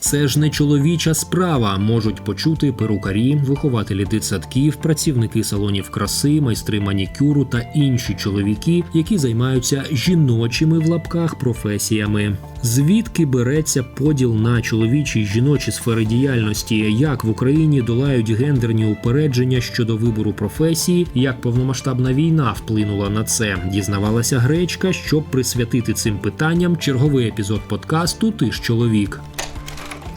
Це ж не чоловіча справа, можуть почути перукарі, вихователі дитсадків, працівники салонів краси, майстри манікюру та інші чоловіки, які займаються жіночими в лапках професіями. Звідки береться поділ на чоловічі й жіночі сфери діяльності, як в Україні долають гендерні упередження щодо вибору професії, як повномасштабна війна вплинула на це, дізнавалася гречка, щоб присвятити цим питанням черговий епізод подкасту Ти ж чоловік.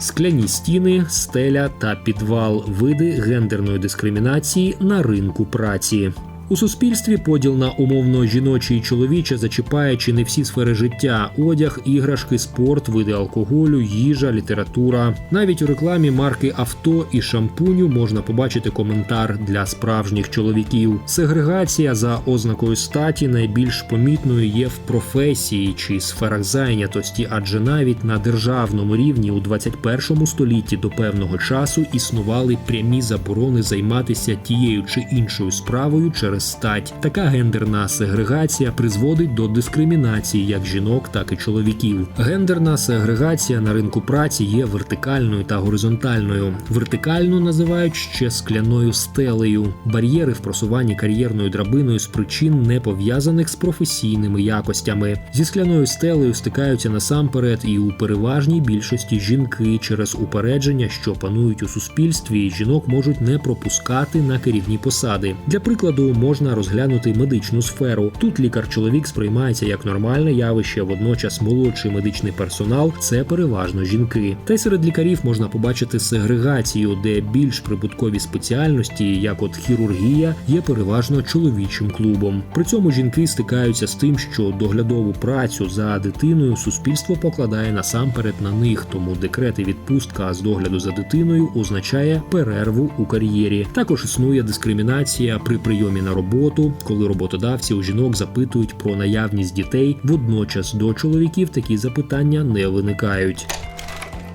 Скляні стіни, стеля та підвал види гендерної дискримінації на ринку праці. У суспільстві поділ на умовно жіноче і чоловіче зачіпає чи не всі сфери життя: одяг, іграшки, спорт, види алкоголю, їжа, література. Навіть у рекламі марки авто і шампуню можна побачити коментар для справжніх чоловіків. Сегрегація за ознакою статі найбільш помітною є в професії чи сферах зайнятості, адже навіть на державному рівні у 21 столітті до певного часу існували прямі заборони займатися тією чи іншою справою через стать. Така гендерна сегрегація призводить до дискримінації як жінок, так і чоловіків. Гендерна сегрегація на ринку праці є вертикальною та горизонтальною. Вертикальну називають ще скляною стелею, бар'єри в просуванні кар'єрною драбиною з причин не пов'язаних з професійними якостями. Зі скляною стелею стикаються насамперед і у переважній більшості жінки через упередження, що панують у суспільстві, жінок можуть не пропускати на керівні посади. Для прикладу можна розглянути медичну сферу. Тут лікар-чоловік сприймається як нормальне явище, водночас молодший медичний персонал це переважно жінки. Та й серед лікарів можна побачити сегрегацію, де більш прибуткові спеціальності, як от хірургія, є переважно чоловічим клубом. При цьому жінки стикаються з тим, що доглядову працю за дитиною суспільство покладає насамперед на них, тому декрет і відпустка з догляду за дитиною означає перерву у кар'єрі. Також існує дискримінація при прийомі на роботу, коли роботодавці у жінок запитують про наявність дітей. Водночас до чоловіків такі запитання не виникають.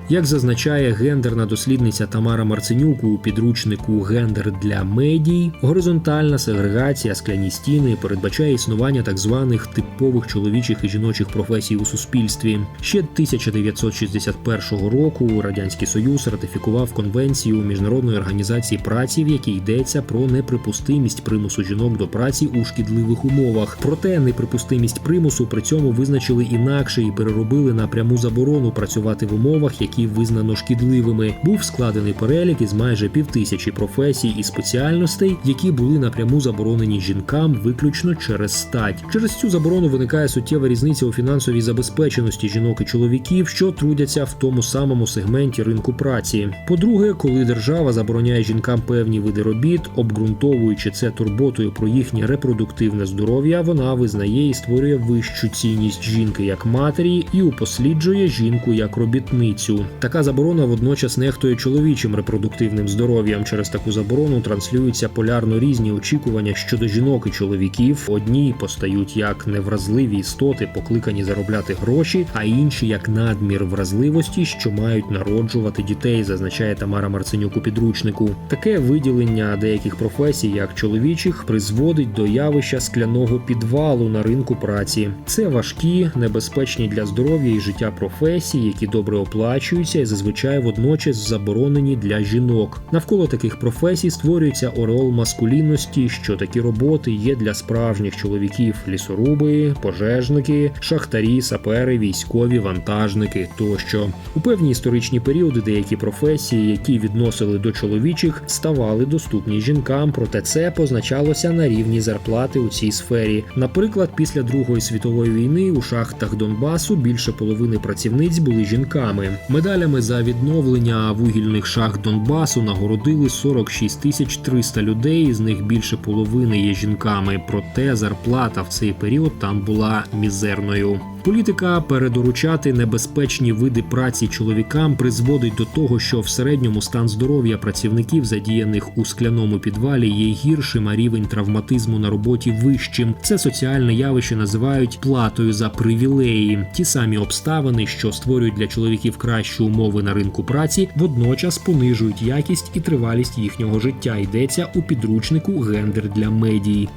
Як зазначає гендерна дослідниця Тамара Марценюк у підручнику Гендер для медій, горизонтальна сегрегація скляні стіни передбачає існування так званих типових чоловічих і жіночих професій у суспільстві. Ще 1961 року Радянський Союз ратифікував конвенцію міжнародної організації праці, в якій йдеться про неприпустимість примусу жінок до праці у шкідливих умовах. Проте неприпустимість примусу при цьому визначили інакше і переробили на пряму заборону працювати в умовах, які які визнано шкідливими, був складений перелік із майже півтисячі професій і спеціальностей, які були напряму заборонені жінкам виключно через стать. Через цю заборону виникає суттєва різниця у фінансовій забезпеченості жінок і чоловіків, що трудяться в тому самому сегменті ринку праці. По-друге, коли держава забороняє жінкам певні види робіт, обґрунтовуючи це турботою про їхнє репродуктивне здоров'я, вона визнає і створює вищу цінність жінки як матері і упосліджує жінку як робітницю. Така заборона водночас нехтує чоловічим репродуктивним здоров'ям. Через таку заборону транслюються полярно різні очікування щодо жінок і чоловіків. Одні постають як невразливі істоти, покликані заробляти гроші, а інші як надмір вразливості, що мають народжувати дітей, зазначає Тамара Марценюк у підручнику. Таке виділення деяких професій, як чоловічих, призводить до явища скляного підвалу на ринку праці. Це важкі, небезпечні для здоров'я і життя професії, які добре оплачують і зазвичай водночас заборонені для жінок. Навколо таких професій створюється ореол маскулінності, що такі роботи є для справжніх чоловіків: лісоруби, пожежники, шахтарі, сапери, військові, вантажники тощо. У певні історичні періоди деякі професії, які відносили до чоловічих, ставали доступні жінкам, проте це позначалося на рівні зарплати у цій сфері. Наприклад, після Другої світової війни у шахтах Донбасу більше половини працівниць були жінками. Медалями за відновлення вугільних шахт Донбасу нагородили 46 тисяч 300 людей, з них більше половини є жінками. Проте зарплата в цей період там була мізерною. Політика передоручати небезпечні види праці чоловікам призводить до того, що в середньому стан здоров'я працівників, задіяних у скляному підвалі, є гіршим, а рівень травматизму на роботі вищим. Це соціальне явище називають платою за привілеї. Ті самі обставини, що створюють для чоловіків кращі умови на ринку праці, водночас понижують якість і тривалість їхнього життя. Йдеться у підручнику Гендер для медій.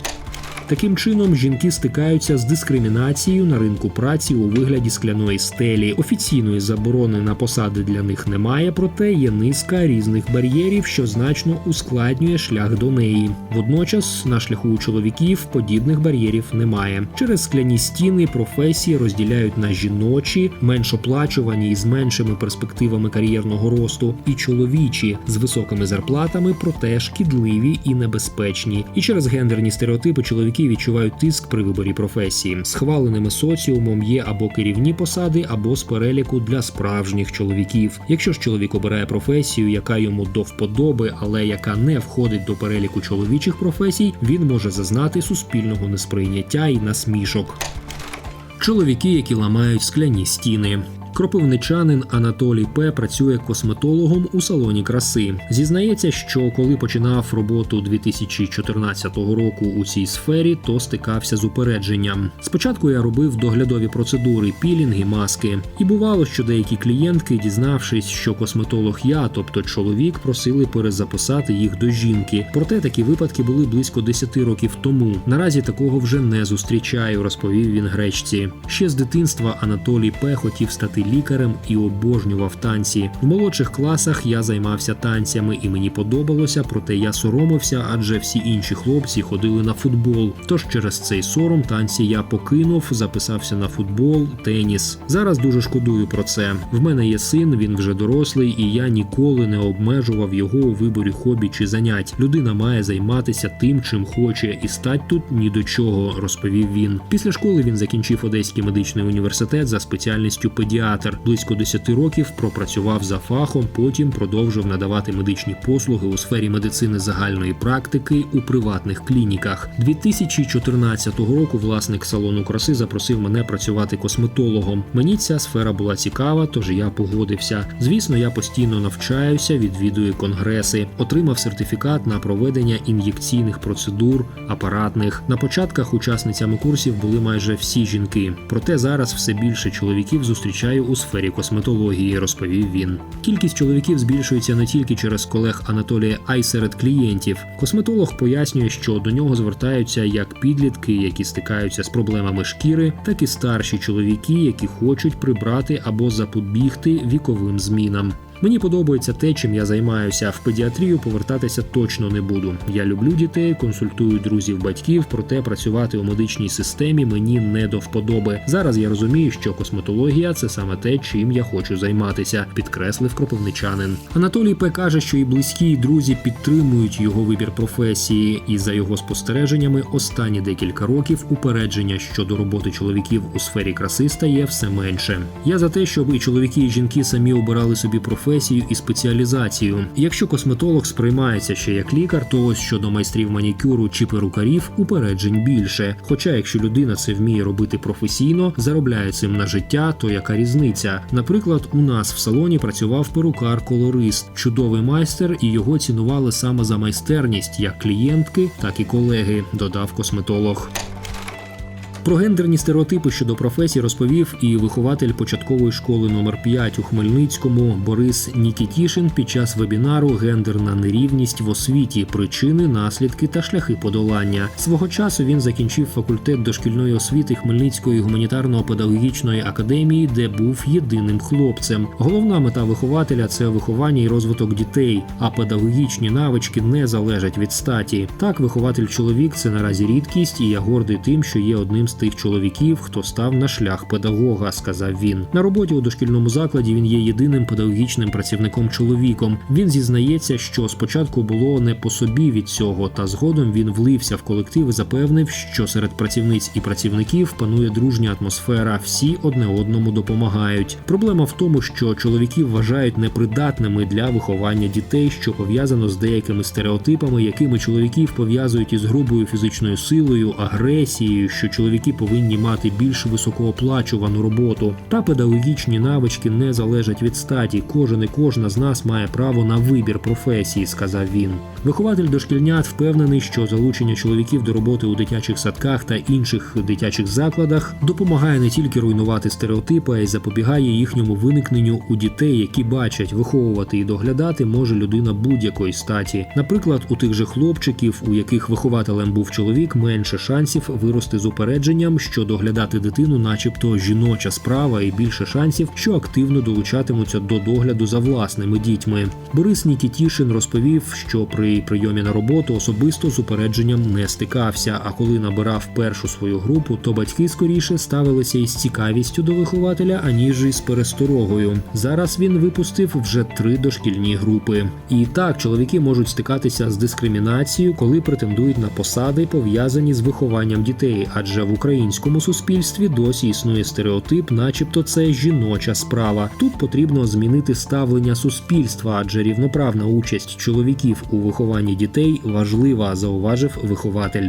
Таким чином, жінки стикаються з дискримінацією на ринку праці у вигляді скляної стелі. Офіційної заборони на посади для них немає, проте є низка різних бар'єрів, що значно ускладнює шлях до неї. Водночас на шляху у чоловіків подібних бар'єрів немає. Через скляні стіни професії розділяють на жіночі, менш оплачувані і з меншими перспективами кар'єрного росту, і чоловічі з високими зарплатами, проте шкідливі і небезпечні. І через гендерні стереотипи чоловіки відчувають тиск при виборі професії. Схваленими соціумом є або керівні посади, або з переліку для справжніх чоловіків. Якщо ж чоловік обирає професію, яка йому до вподоби, але яка не входить до переліку чоловічих професій, він може зазнати суспільного несприйняття і насмішок. Чоловіки, які ламають скляні стіни. Кропивничанин Анатолій П. працює косметологом у салоні краси. Зізнається, що коли починав роботу 2014 року у цій сфері, то стикався з упередженням. Спочатку я робив доглядові процедури, пілінги, маски. І бувало, що деякі клієнтки, дізнавшись, що косметолог я, тобто чоловік, просили перезаписати їх до жінки. Проте такі випадки були близько 10 років тому. Наразі такого вже не зустрічаю, розповів він гречці. Ще з дитинства Анатолій П. хотів стати лікарем і обожнював танці. В молодших класах я займався танцями, і мені подобалося, проте я соромився, адже всі інші хлопці ходили на футбол. Тож через цей сором танці я покинув, записався на футбол, теніс. Зараз дуже шкодую про це. В мене є син, він вже дорослий, і я ніколи не обмежував його у виборі хобі чи занять. Людина має займатися тим, чим хоче, і стать тут ні до чого, розповів він. Після школи він закінчив Одеський медичний університет за спеціальністю педіатр. Близько 10 років пропрацював за фахом, потім продовжив надавати медичні послуги у сфері медицини загальної практики у приватних клініках. 2014 року власник салону краси запросив мене працювати косметологом. Мені ця сфера була цікава, тож я погодився. Звісно, я постійно навчаюся, відвідую конгреси, отримав сертифікат на проведення ін'єкційних процедур, апаратних. На початках учасницями курсів були майже всі жінки. Проте зараз все більше чоловіків зустрічаю у сфері косметології, розповів він. Кількість чоловіків збільшується не тільки через колег Анатолія, а й серед клієнтів. Косметолог пояснює, що до нього звертаються як підлітки, які стикаються з проблемами шкіри, так і старші чоловіки, які хочуть прибрати або запобігти віковим змінам. Мені подобається те, чим я займаюся. В педіатрію повертатися точно не буду. Я люблю дітей, консультую друзів, батьків, проте працювати у медичній системі мені не до вподоби. Зараз я розумію, що косметологія це саме те, чим я хочу займатися, підкреслив кропивничанин. Анатолій П. каже, що і близькі і друзі підтримують його вибір професії, і за його спостереженнями, останні декілька років упередження щодо роботи чоловіків у сфері краси стає все менше. Я за те, щоб і чоловіки, і жінки самі обирали собі професію і спеціалізацію. Якщо косметолог сприймається ще як лікар, то ось щодо майстрів манікюру чи перукарів упереджень більше. Хоча, якщо людина це вміє робити професійно, заробляє цим на життя, то яка різниця? Наприклад, у нас в салоні працював перукар-колорист, чудовий майстер, і його цінували саме за майстерність як клієнтки, так і колеги, додав косметолог. Про гендерні стереотипи щодо професій розповів і вихователь початкової школи номер 5 у Хмельницькому Борис Нікітішин під час вебінару Гендерна нерівність в освіті, причини, наслідки та шляхи подолання. Свого часу він закінчив факультет дошкільної освіти Хмельницької гуманітарно-педагогічної академії, де був єдиним хлопцем. Головна мета вихователя це виховання і розвиток дітей, а педагогічні навички не залежать від статі. Так, вихователь чоловік це наразі рідкість, і я гордий тим, що є одним з тих чоловіків, хто став на шлях педагога, сказав він. На роботі у дошкільному закладі він є єдиним педагогічним працівником чоловіком. Він зізнається, що спочатку було не по собі від цього, та згодом він влився в колектив і запевнив, що серед працівниць і працівників панує дружня атмосфера. Всі одне одному допомагають. Проблема в тому, що чоловіків вважають непридатними для виховання дітей, що пов'язано з деякими стереотипами, якими чоловіків пов'язують із грубою фізичною силою, агресією, що чоловіки чоловіки повинні мати більш високооплачувану роботу. Та педагогічні навички не залежать від статі. Кожен і кожна з нас має право на вибір професії, сказав він. Вихователь дошкільнят впевнений, що залучення чоловіків до роботи у дитячих садках та інших дитячих закладах допомагає не тільки руйнувати стереотипи, а й запобігає їхньому виникненню у дітей, які бачать, виховувати і доглядати може людина будь-якої статі. Наприклад, у тих же хлопчиків, у яких вихователем був чоловік, менше шансів вирости з упередженням, що доглядати дитину, начебто жіноча справа, і більше шансів, що активно долучатимуться до догляду за власними дітьми. Борис Нікітішин розповів, що при прийомі на роботу особисто з упередженням не стикався. А коли набирав першу свою групу, то батьки скоріше ставилися із цікавістю до вихователя, аніж із пересторогою. Зараз він випустив вже три дошкільні групи. І так, чоловіки можуть стикатися з дискримінацією, коли претендують на посади, пов'язані з вихованням дітей, адже в українському суспільстві досі існує стереотип, начебто це жіноча справа. Тут потрібно змінити ставлення суспільства, адже рівноправна участь чоловіків у вихованні дітей важлива, зауважив вихователь.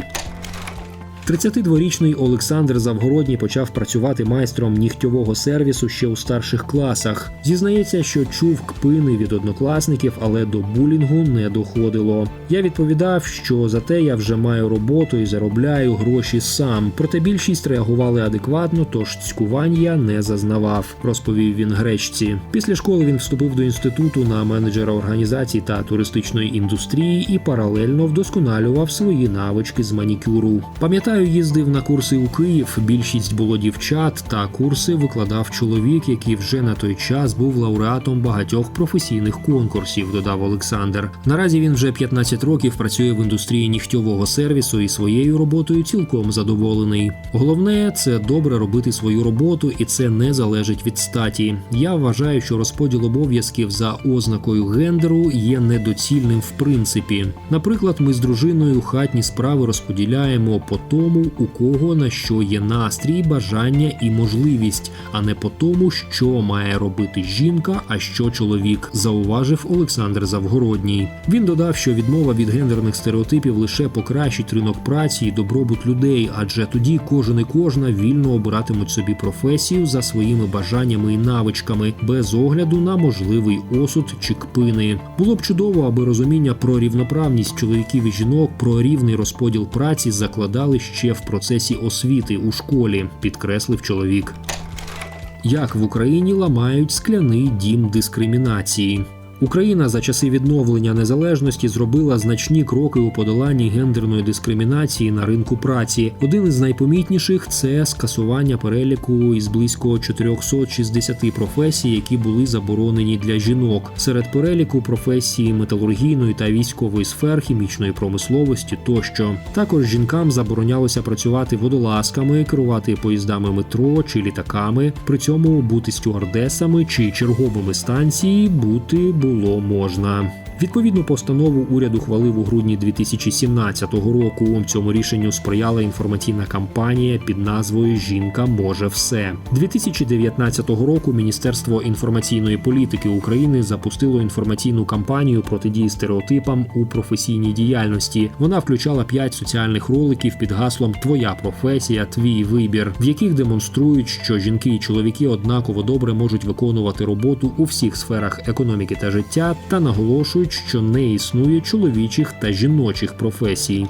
32-річний Олександр Завгородній почав працювати майстром нігтьового сервісу ще у старших класах. Зізнається, що чув кпини від однокласників, але до булінгу не доходило. Я відповідав, що зате я вже маю роботу і заробляю гроші сам. Проте більшість реагували адекватно, тож цькувань я не зазнавав, розповів він гречці. Після школи він вступив до інституту на менеджера організацій та туристичної індустрії і паралельно вдосконалював свої навички з манікюру. Пам'ятаю, їздив на курси у Київ. Більшість було дівчат, та курси викладав чоловік, який вже на той час був лауреатом багатьох професійних конкурсів. Додав Олександр. Наразі він вже 15 років працює в індустрії нігтьового сервісу і своєю роботою цілком задоволений. Головне це добре робити свою роботу, і це не залежить від статі. Я вважаю, що розподіл обов'язків за ознакою гендеру є недоцільним в принципі. Наприклад, ми з дружиною хатні справи розподіляємо по тому, у кого на що є настрій, бажання і можливість, а не по тому, що має робити жінка, а що чоловік, зауважив Олександр Завгородній. Він додав, що відмова від гендерних стереотипів лише покращить ринок праці і добробут людей, адже тоді кожен і кожна вільно обиратимуть собі професію за своїми бажаннями і навичками, без огляду на можливий осуд чи кпини. Було б чудово, аби розуміння про рівноправність чоловіків і жінок, про рівний розподіл праці закладали ще в процесі освіти у школі, підкреслив чоловік. Як в Україні ламають скляний дім дискримінації. Україна за часи відновлення незалежності зробила значні кроки у подоланні гендерної дискримінації на ринку праці. Один із найпомітніших це скасування переліку із близько 460 професій, які були заборонені для жінок. Серед переліку професії металургійної та військової сфер, хімічної промисловості тощо. Також жінкам заборонялося працювати водолазками, керувати поїздами метро чи літаками. При цьому бути стюардесами чи черговими станції бути було можна. Відповідну постанову уряд ухвалив у грудні 2017 року. Цьому рішенню сприяла інформаційна кампанія під назвою Жінка може все 2019 року. Міністерство інформаційної політики України запустило інформаційну кампанію протидії стереотипам у професійній діяльності. Вона включала п'ять соціальних роликів під гаслом Твоя професія, твій вибір, в яких демонструють, що жінки і чоловіки однаково добре можуть виконувати роботу у всіх сферах економіки та життя, та наголошують, що не існує чоловічих та жіночих професій.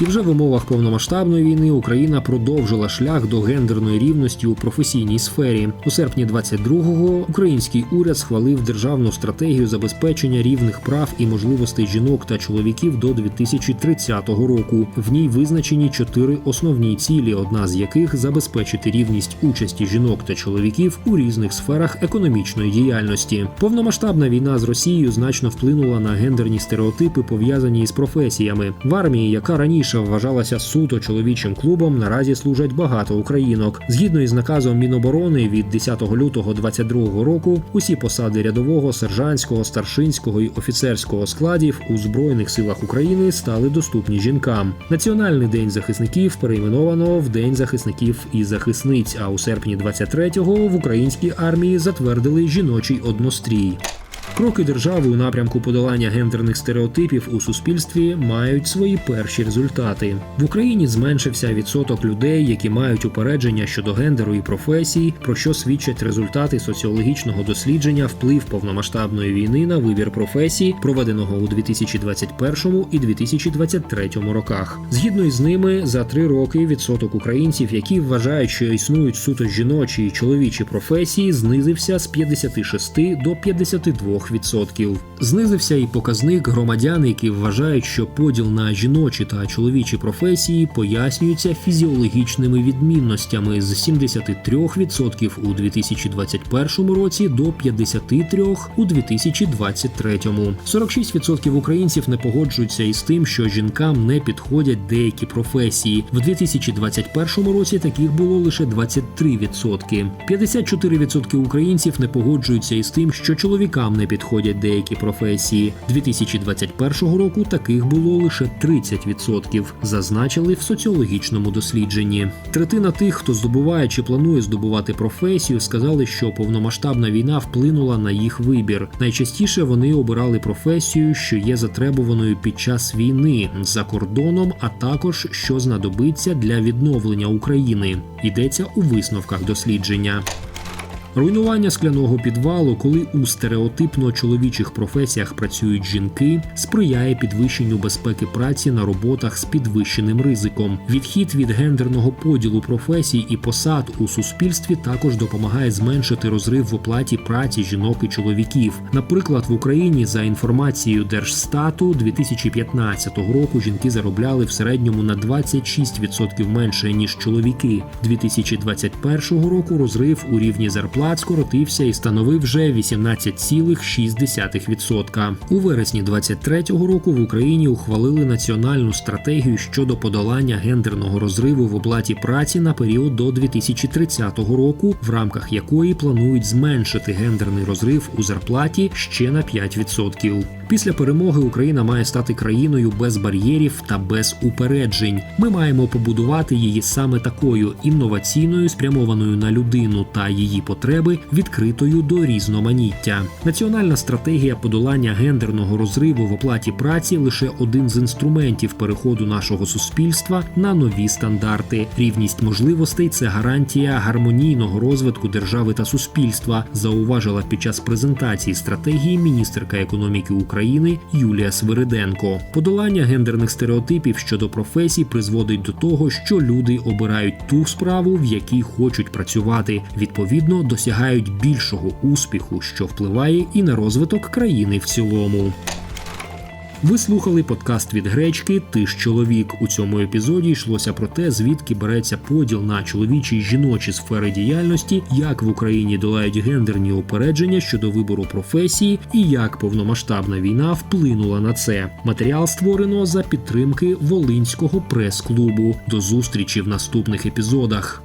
І вже в умовах повномасштабної війни Україна продовжила шлях до гендерної рівності у професійній сфері. У серпні 22-го український уряд схвалив державну стратегію забезпечення рівних прав і можливостей жінок та чоловіків до 2030 року. В ній визначені чотири основні цілі, одна з яких забезпечити рівність участі жінок та чоловіків у різних сферах економічної діяльності. Повномасштабна війна з Росією значно вплинула на гендерні стереотипи, пов'язані із професіями в армії, яка раніше раніше вважалася суто чоловічим клубом, наразі служать багато українок. Згідно із наказом Міноборони від 10 лютого 2022 року, усі посади рядового, сержантського, старшинського і офіцерського складів у збройних силах України стали доступні жінкам. Національний день захисників перейменовано в День захисників і захисниць. А у серпні 23-го в українській армії затвердили жіночий однострій. Кроки держави у напрямку подолання гендерних стереотипів у суспільстві мають свої перші результати. В Україні зменшився відсоток людей, які мають упередження щодо гендеру і професій, про що свідчать результати соціологічного дослідження вплив повномасштабної війни на вибір професій, проведеного у 2021 і 2023 роках. Згідно із ними, за три роки відсоток українців, які вважають, що існують суто жіночі і чоловічі професії, знизився з 56 до 52%. Знизився і показник громадян, які вважають, що поділ на жіночі та чоловічі професії пояснюється фізіологічними відмінностями з 73% у 2021 році до 53% у 2023. 46% українців не погоджуються із тим, що жінкам не підходять деякі професії. В 2021 році таких було лише 23%. 54% українців не погоджуються із тим, що чоловікам не підходять деякі професії. 2021 року таких було лише 30%, зазначили в соціологічному дослідженні. Третина тих, хто здобуває чи планує здобувати професію, сказали, що повномасштабна війна вплинула на їх вибір. Найчастіше вони обирали професію, що є затребуваною під час війни за кордоном, а також що знадобиться для відновлення України. Йдеться у висновках дослідження. Руйнування скляного підвалу, коли у стереотипно чоловічих професіях працюють жінки, сприяє підвищенню безпеки праці на роботах з підвищеним ризиком. Відхід від гендерного поділу професій і посад у суспільстві також допомагає зменшити розрив в оплаті праці жінок і чоловіків. Наприклад, в Україні за інформацією Держстату 2015 року жінки заробляли в середньому на 26% менше ніж чоловіки. 2021 року розрив у рівні зарплат скоротився і становив вже 18,6%. У вересні 2023 року в Україні ухвалили національну стратегію щодо подолання гендерного розриву в оплаті праці на період до 2030 року, в рамках якої планують зменшити гендерний розрив у зарплаті ще на 5%. Після перемоги Україна має стати країною без бар'єрів та без упереджень. Ми маємо побудувати її саме такою інноваційною, спрямованою на людину та її потреби, відкритою до різноманіття. Національна стратегія подолання гендерного розриву в оплаті праці лише один з інструментів переходу нашого суспільства на нові стандарти. Рівність можливостей це гарантія гармонійного розвитку держави та суспільства, зауважила під час презентації стратегії міністерка економіки України. України Юлія Свириденко. Подолання гендерних стереотипів щодо професій призводить до того, що люди обирають ту справу, в якій хочуть працювати. Відповідно, досягають більшого успіху, що впливає і на розвиток країни в цілому. Ви слухали подкаст від гречки Ти ж чоловік. У цьому епізоді йшлося про те, звідки береться поділ на чоловічі й жіночі сфери діяльності, як в Україні долають гендерні упередження щодо вибору професії і як повномасштабна війна вплинула на це. Матеріал створено за підтримки Волинського прес-клубу. До зустрічі в наступних епізодах.